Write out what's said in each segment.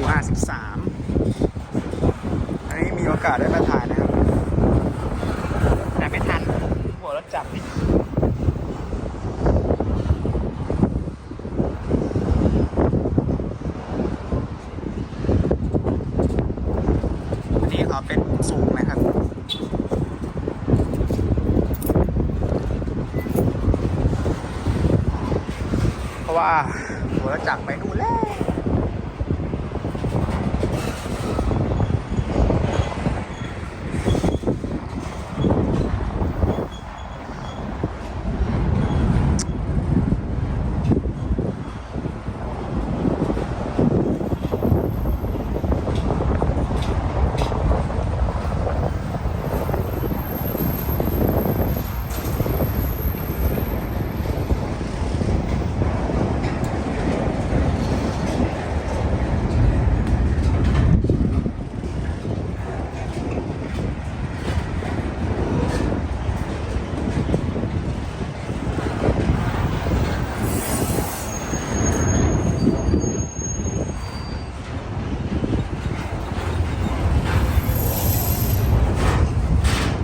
ดู53อันนี้มีโอกาสได้มาถ่ายนะครับ แต่ไม่ทัน หัวรถจับอันนี้ขอเป็นสูงนะครับราะว่าหัวจักไปนู่นแล้ว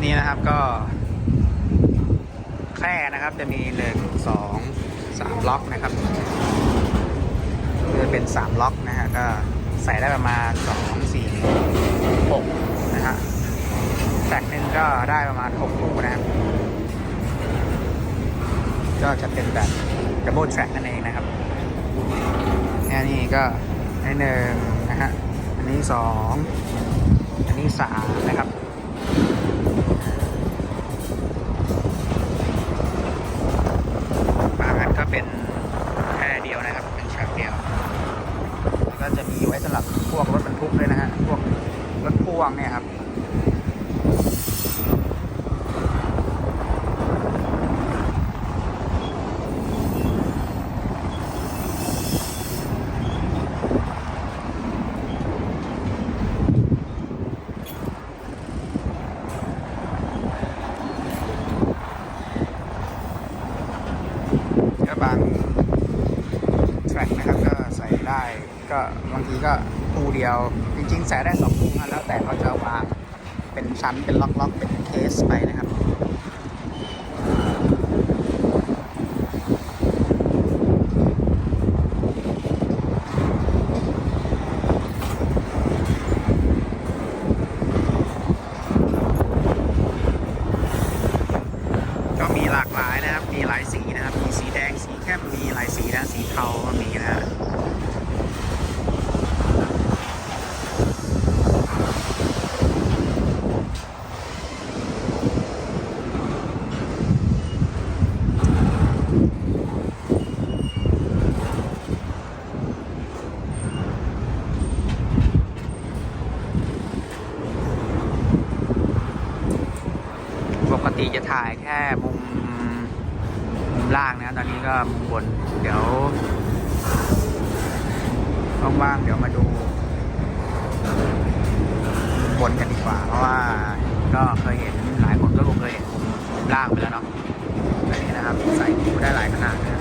นี่นะครับก็ แคร่นะครับจะมีหนึ่งสองสามล็อกนะครับคือเป็นสามล็อกนะฮะก็ใส่ได้ประมาณสองสี่หกนะฮะแตกหนึ่งก็ได้ประมาณหกคู่นะครับ ก็จะเป็นแบบดับเบิลแทร็กนั่นเองนะครับอันนี้ก็อันหนึ่งนะฮะ อันนี้สอง อันนี้สามนะครับ วกรถบรรทุกเลยนะฮะ พวกรถพ่วงเนี่ยครับบางแทร็กนะครับก็ใส่ได้ ก็บางทีก็คูเดียว จริงๆ ใส่ได้สองคูนะแล้วแต่เขาจะวางเป็นชั้นเป็นล็อกๆ เป็นเคสไปนะครับก็มีหลากหลายนะครับ มีหลายสีนะครับ มีสีแดง สีเข้มมีหลายสีนะ สีเทาก็มีนะฮะ ปก ติจะถ่ายแค่มุมมุมล่างนะ ตอนนี้ก็มุมบน เดี๋ยวว่างๆเดี๋ยวมาดูมุมบนกันดีกว่า เพราะว่าก็เคยเห็นหลายคนก็คงเคยเห็นมุมล่างไปแล้วเนาะอันนี้นะครับ ใส่ได้หลายขนาดนะ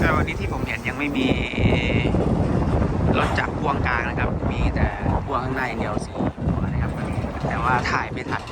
แต่วันนี้ที่ผมเห็นยังไม่มีรถจักรพ่วงกลางนะครับ มีแต่พ่วงข้างในเดียวสีตัวนะครับวันนี้แต่ ว่าถ่ายไม่ทัน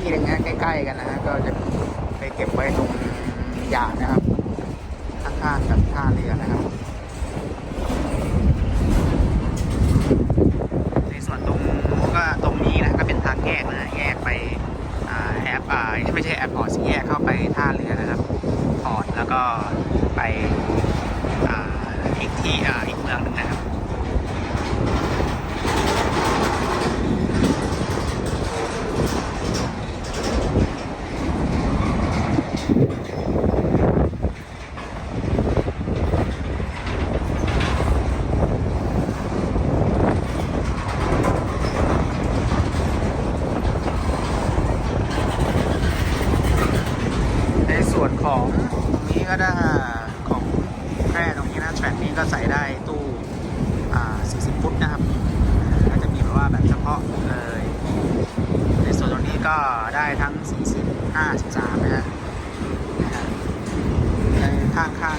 ที่อะไรเงี้ยใกล้ๆกันนะฮะก็จะไปเก็บไว้ตรงหยาดนะครับข้างๆกับท่าเรือนะครับในส่วนตรงก็ตรงนี้นะก็เป็นทางแยกนะแยกไปแอปอ่าไม่ใช่แอปพอร์ตแยกเข้าไปท่าเรือนะครับพอร์ตแล้วก็ไปอ่าอีกที่อีก ก็ใส่ได้ตู้40 ฟุตนะครับ ก็จะมีแบบว่าแบบเฉพาะเลย ในส่วนตรงนี้ก็ได้ทั้ง 40 53นะฮะข้างข้าง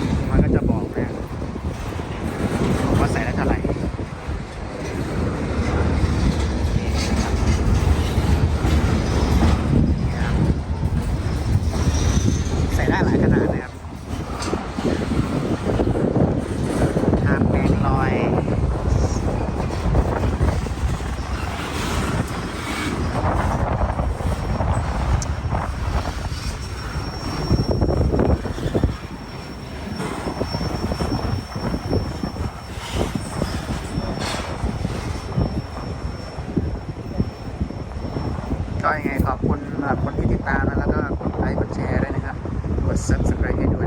ก็ยังไงขอบคุณคนที่ติดตามนะแล้วก็กดไลค์กดแชร์ด้วยนะครับ กด subscribe